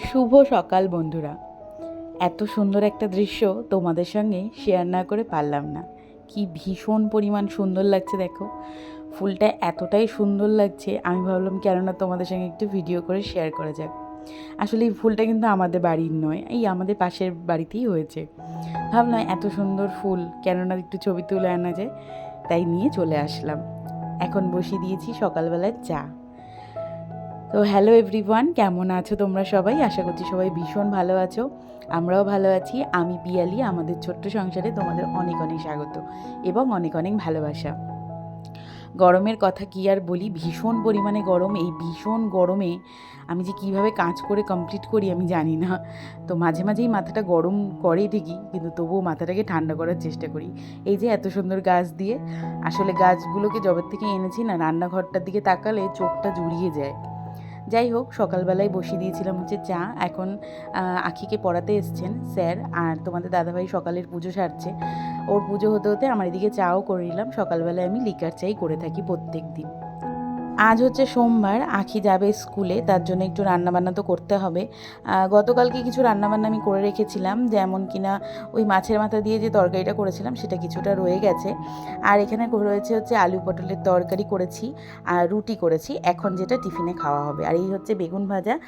শুভ সকাল বন্ধুরা। এত সুন্দর একটা দৃশ্য তোমাদের সঙ্গে শেয়ার না করে পারলাম না। কি ভীষণ পরিমাণ সুন্দর লাগছে দেখো। ফুলটা এতটাই সুন্দর লাগছে, আমি ভাবলাম কেননা তোমাদের সঙ্গে একটু ভিডিও করে শেয়ার করা যাক। আসলে এই ফুলটা কিন্তু আমাদের বাড়ির নয়, এই আমাদের পাশের বাড়িতেই হয়েছে। ভাবলাম এত সুন্দর ফুল, কেননা একটু ছবি তুলে আনা যায়, তাই নিয়ে চলে আসলাম। এখন বসিয়ে দিয়েছি সকালবেলার চা। তো হ্যালো এভরিওয়ান কেমন আছো তোমরা সবাই? আশা করছি সবাই ভীষণ ভালো আছো। আমরাও ভালো আছি। আমি পিয়ালি, আমাদের ছোট্ট সংসারে তোমাদের অনেক অনেক স্বাগত এবং অনেক অনেক ভালোবাসা। গরমের কথা কি আর বলি? ভীষণ পরিমাণে গরম। এই ভীষণ গরমে আমি যে কীভাবে কাজ করে কমপ্লিট করি আমি জানি না। তো মাঝে মাঝেই মাথাটা গরম করে ঠিকই, কিন্তু তবুও মাথাটাকে ঠান্ডা করার চেষ্টা করি। এই যে এত সুন্দর গাছ দিয়ে, আসলে গাছগুলোকে জবের থেকে এনেছি না, রান্নাঘরটার দিকে তাকালে চোখটা জুড়িয়ে যায়। যাই হোক, সকালবেলায় বসিয়ে দিয়েছিলাম হচ্ছে চা। এখন আখিকে পড়াতে এসছেন স্যার আর তোমাদের দাদাভাই সকালের পুজো সারছে। ওর পুজো হতে হতে আমার এদিকে চাও করে নিলাম। সকালবেলায় আমি লিকার চাই করে থাকি প্রত্যেক দিন। আজ হচ্ছে সোমবার, আখি যাবে স্কুলে, তার জন্য একটু রান্নাবান্না তো করতে হবে। গতকালকে কিছু রান্নাবান্না আমি করে রেখেছিলাম, যেমন কিনা ওই মাছের মাথা দিয়ে যে তরকারিটা করেছিলাম, সেটা কিছুটা রয়ে গেছে। আর এখানে রয়েছে হচ্ছে আলু পটলের তরকারি করেছি, আর রুটি করেছি, এখন যেটা টিফিনে খাওয়া হবে। আর এই হচ্ছে বেগুন ভাজা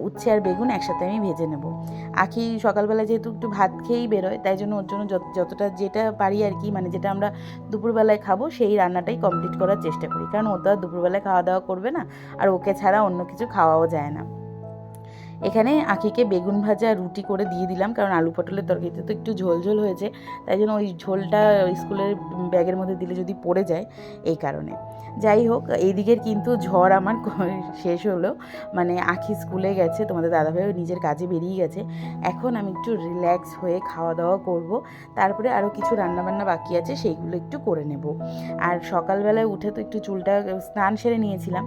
উচ্ছে আর বেগুন একসাথে আমি ভেজে নেব। আখি সকালবেলা যেহেতু একটু ভাত খেয়েই বেরোয়, তাই জন্য ওর জন্য যত- যতটা যেটা পারি আর কি মানে যেটা আমরা দুপুরবেলায় খাব, সেই রান্নাটাই কমপ্লিট করার চেষ্টা করি। কারণ ও তো আর দুপুরবেলায় খাওয়া দাওয়া করবে না। আর ওকে ছাড়া অন্য কিছু খাওয়াও যায় না। এখানে আখিকে বেগুন ভাজা রুটি করে দিয়ে দিলাম, কারণ আলু পটলের তরকারিতে তো একটু ঝোল ঝোল হয়েছে, তাই জন্য ওই ঝোলটা স্কুলের ব্যাগের মধ্যে দিলে যদি পড়ে যায় এই কারণে। যাই হোক এই দিকের কিন্তু ঝড় আমার শেষ হলো মানে আখি স্কুলে গেছে, তোমাদের দাদাভাইও নিজের কাজে বেরিয়ে গেছে, এখন আমি একটু রিল্যাক্স হয়ে খাওয়া দাওয়া করব, তারপরে আরও কিছু রান্নাবান্না বাকি আছে, সেইগুলো একটু করে নেব। আর সকালবেলায় উঠে তো একটু চুলটা স্নান সেরে নিয়েছিলাম,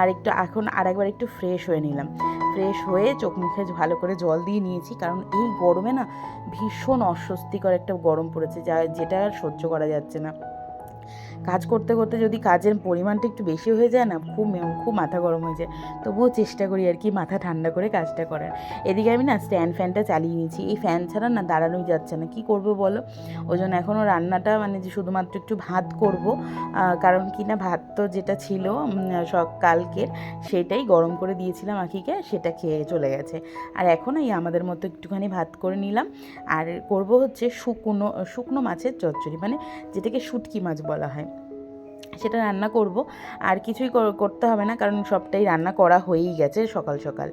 আর একটু এখন আরেকবার একটু ফ্রেশ হয়ে নিলাম। ফ্রেশ হয়ে চোখ মুখে ভালো করে জল দিয়ে নিয়েছি। কারণ এই গরমে না ভীষণ অস্বস্তিকর একটা গরম পড়েছে, যা, যেটা সহ্য করা যাচ্ছে না। কাজ করতে করতে যদি কাজের পরিমাণটা একটু বেশি হয়ে যায় না খুব খুব মাথা গরম হয়ে যায়। তবুও চেষ্টা করি আর কি মাথা ঠান্ডা করে কাজটা করার। এদিকে আমি না স্ট্যান্ড ফ্যানটা চালিয়ে নিয়েছি। এই ফ্যান ছাড়া না দাঁড়ানোই যাচ্ছে না। কি করব বলো? ওই জন্য এখনও রান্নাটা মানে যে শুধুমাত্র একটু ভাত করব কারণ কি না ভাত তো যেটা ছিল উম, সব কালকের সেটাই গরম করে দিয়েছিলাম আখিকে সেটা খেয়ে চলে গেছে। আর এখন এই আমাদের মতো একটুখানি ভাত করে নিলাম। আর করব হচ্ছে শুকনো শুকনো মাছের চচ্চড়ি মানে যেটাকে শুটকি মাছ বলা হয়। সেটা রান্না করব। আর কিছুই কর- করতে হবে না, কারণ সবটাই রান্না করা হয়েই গেছে সকাল সকাল।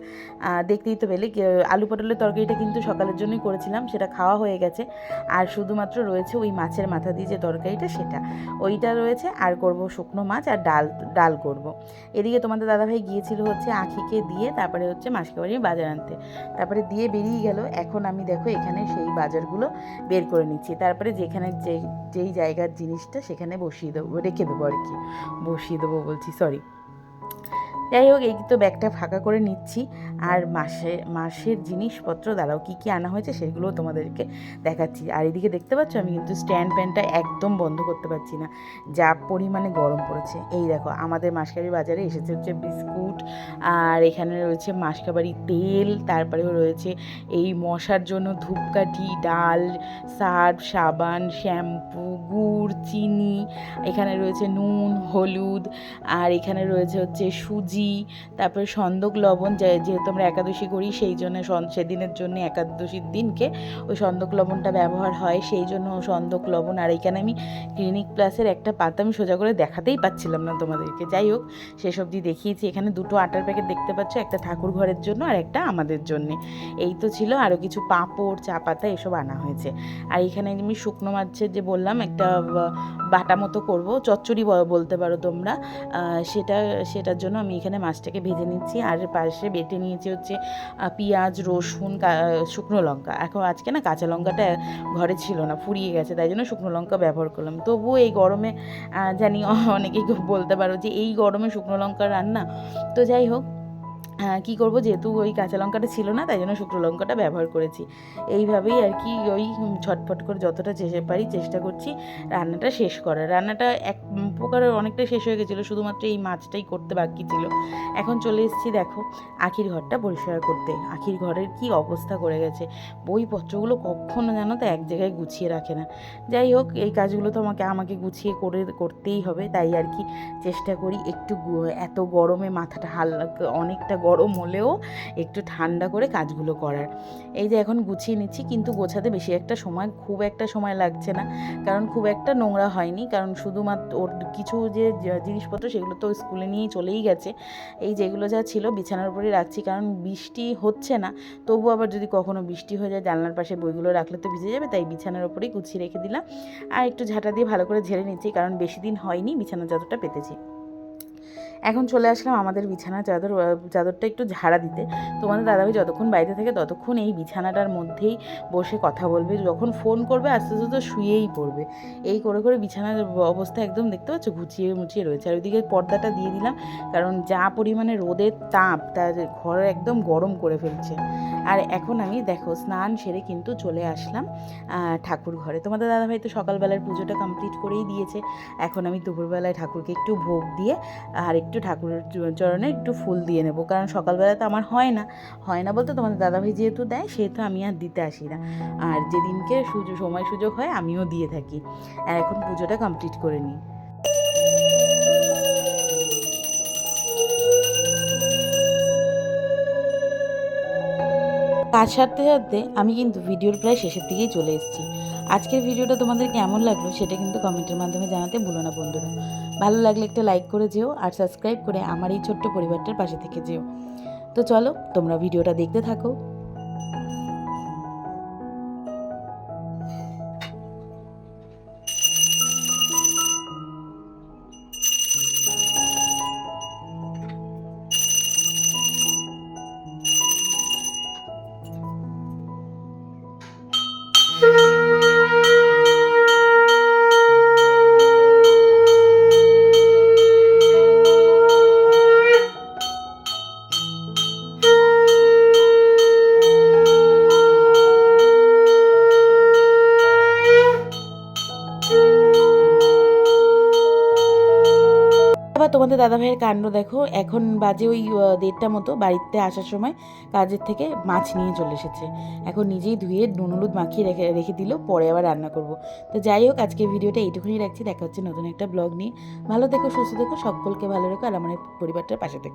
দেখতেই তো পেলে আলু পটলের তরকারিটা কিন্তু সকালের জন্যই করেছিলাম, সেটা খাওয়া হয়ে গেছে। আর শুধুমাত্র রয়েছে ওই মাছের মাথা দিয়ে যে তরকারিটা, সেটা। ওইটা রয়েছে, আর করব শুকনো মাছ আর ডাল ডাল করব। এদিকে তোমাদের দাদাভাই গিয়েছিল হচ্ছে আখিকে দিয়ে, তারপরে হচ্ছে মাসকে বাড়ি বাজার আনতে। তারপরে দিয়ে বেরিয়ে গেল। এখন আমি দেখো এখানে সেই বাজারগুলো বের করে নিচ্ছি। তারপরে যেখানে যে যেই জায়গার জিনিসটা, সেখানে বসিয়ে দেবো, রেখে দেবো আর কি। বসিয়ে দেবো বলছি সরি যাই হোক এই তো ব্যাগটা ফাঁকা করে নিচ্ছি। আর মাসে, মাসের জিনিসপত্র দ্বারাও কী কী আনা হয়েছে সেগুলোও তোমাদেরকে দেখাচ্ছি। আর এদিকে দেখতে পাচ্ছ, আমি কিন্তু স্ট্যান্ড প্যানটা একদম বন্ধ করতে পারছি না। যা পরিমাণে গরম পড়েছে। এই দেখো, আমাদের মাসকাবাড়ি বাজারে এসেছে হচ্ছে বিস্কুট, আর এখানে রয়েছে মাসকাবাড়ি তেল, তারপরেও রয়েছে এই মশার জন্য ধূপকাঠি, ডাল, সার্ফ, সাবান, শ্যাম্পু, গুড়, চিনি, এখানে রয়েছে নুন, হলুদ, আর এখানে রয়েছে হচ্ছে সুজি, তারপরে সন্দক লবণ, যে- যেহেতু আমরা একাদশী করি, সেই জন্য সেদিনের জন্য একাদশীর দিনকে ওই সন্দক লবণটা ব্যবহার হয়, সেই জন্য সন্দক লবণ। আর এখানে আমি ক্লিনিক প্লাসের একটা পাতা আমি সোজা করে দেখাতেই পাচ্ছিলাম না তোমাদেরকে। যাই হোক সেসব দিয়ে দেখিয়েছি। এখানে দুটো আটার প্যাকেট দেখতে পাচ্ছ, একটা ঠাকুর ঘরের জন্য আর একটা আমাদের জন্য। এই তো ছিল আরও কিছু পাঁপড়, চা পাতা এসব আনা হয়েছে। আর এখানে আমি শুকনো মাছের যে বললাম, একটা বাটা মতো করব, চচ্চড়ি বলতে পারো তোমরা। সেটা, সেটার জন্য আমি এখানে মাছটাকে ভেজে নিচ্ছি। আর পাশে বেটে নিয়েছি হচ্ছে পেঁয়াজ, রসুন শুকনো লঙ্কা। এখন আজকে না কাঁচা লঙ্কাটা ঘরে ছিল না, ফুরিয়ে গেছে, তাই জন্য শুকনো লঙ্কা ব্যবহার করলাম। তবুও এই গরমে জানি অনেকেই বলতে পারো যে এই গরমে শুকনো লঙ্কা রান্না। তো যাই হোক কী করব? যেহেতু ওই কাঁচা লঙ্কাটা ছিল না, তাই জন্য শুকনো লঙ্কাটা ব্যবহার করেছি। এইভাবেই আর কি ওই ছটফট করে যতটা চেষ্টা পারি চেষ্টা করছি রান্নাটা শেষ করার। রান্নাটা এক প্রকার অনেকটাই শেষ হয়ে গেছিল, শুধুমাত্র এই মাছটাই করতে বাকি ছিল। এখন চলে এসেছি দেখো আখির ঘরটা পরিষ্কার করতে। আখির ঘরের কি অবস্থা করে গেছে। বইপত্রগুলো কখনো জানো তো এক জায়গায় গুছিয়ে রাখে না। যাই হোক, এই কাজগুলো তো আমাকে আমাকে গুছিয়ে করে, করতেই হবে। তাই আর কি চেষ্টা করি একটু এত গরমে মাথাটা হালকা, অনেকটা গরম হলেও একটু ঠান্ডা করে কাজগুলো করার। এই যে এখন গুছিয়ে নিচ্ছি, কিন্তু গোছাতে বেশি একটা সময়, খুব একটা সময় লাগছে না। কারণ খুব একটা নোংরা হয়নি, কারণ শুধুমাত্র ওর কিছু যে জিনিসপত্র, সেগুলো তো স্কুলে নিয়ে চলেই গেছে। এই যেগুলো যা ছিল বিছানার উপরে রাখছি, কারণ বৃষ্টি হচ্ছে না। তবু আবার যদি কখনো বৃষ্টি হয়ে যায়, জানলার পাশে বইগুলো রাখলে তো ভিজে যাবে, তাই বিছানার উপরেই গুছিয়ে রেখে দিলাম। আর একটু ঝাঁটা দিয়ে ভালো করে ঝেড়ে নিচ্ছি, কারণ বেশি দিন হয়নি বিছানা যতটা পেতেছি। এখন চলে আসলাম আমাদের বিছানা চাদর চাদরটা একটু ঝাড়া দিতে। তোমাদের দাদাভাই যতক্ষণ বাড়িতে থাকে ততক্ষণ এই বিছানাটার মধ্যেই বসে কথা বলবে। যখন ফোন করবে, আস্তে আস্তে তো শুয়েই পড়বে। এই করে করে বিছানার অবস্থা একদম দেখতে পাচ্ছ? গুছিয়ে মুছিয়ে রয়েছে। আর ওইদিকে পর্দাটা দিয়ে দিলাম, কারণ যা পরিমাণে রোদের তাপ তা ঘর একদম গরম করে ফেলছে। আর এখন আমি দেখো স্নান সেরে কিন্তু চলে আসলাম ঠাকুর ঘরে। তোমাদের দাদাভাই তো সকালবেলার পুজোটা কমপ্লিট করেই দিয়েছে। এখন আমি দুপুরবেলায় ঠাকুরকে একটু ভোগ দিয়ে, আর একটু ঠাকুরের চরণে একটু ফুল দিয়ে নেব। কারণ সকালবেলা তো আমার হয় না। হয় না বলতে তোমাদের দাদাভাই যেহেতু দেয়, সেহেতু আমি আর দিতে আসি না। আর যেদিনকে সুযোগ, সময় সুযোগ হয়, আমিও দিয়ে থাকি। আর এখন পুজোটা কমপ্লিট করে নিই। কাজ সারতে সারতে আমি কিন্তু ভিডিওর প্রায় শেষের দিকেই চলে এসেছি। আজকের ভিডিওটা তোমাদের কেমন লাগল সেটা কিন্তু কমেন্টের মাধ্যমে জানাতে ভুলো না বন্ধুরা। ভালো লাগলে একটা লাইক করে যেও আর সাবস্ক্রাইব করে আমার এই ছোট্ট পরিবারটার পাশে থেকে যেও। তো চলো তোমরা ভিডিওটা দেখতে থাকো। তোমাদের দাদাভাইয়ের কাণ্ড দেখো, এখন বাজে ওই দেড়টা মতো, বাড়িতে আসার সময় কাজের থেকে মাছ নিয়ে চলে এসেছে। এখন নিজেই ধুয়ে নুন হলুদ মাখিয়ে রেখে রেখে দিল, পরে আবার রান্না করব। তো যাই হোক, আজকে ভিডিওটা এইটুকুনি রাখছি, দেখা হচ্ছে নতুন একটা ব্লগ নিয়ে। ভালো দেখো সুস্থ দেখো সকলকে ভালো রেখো, আর আমার পরিবারটার পাশে থেকো।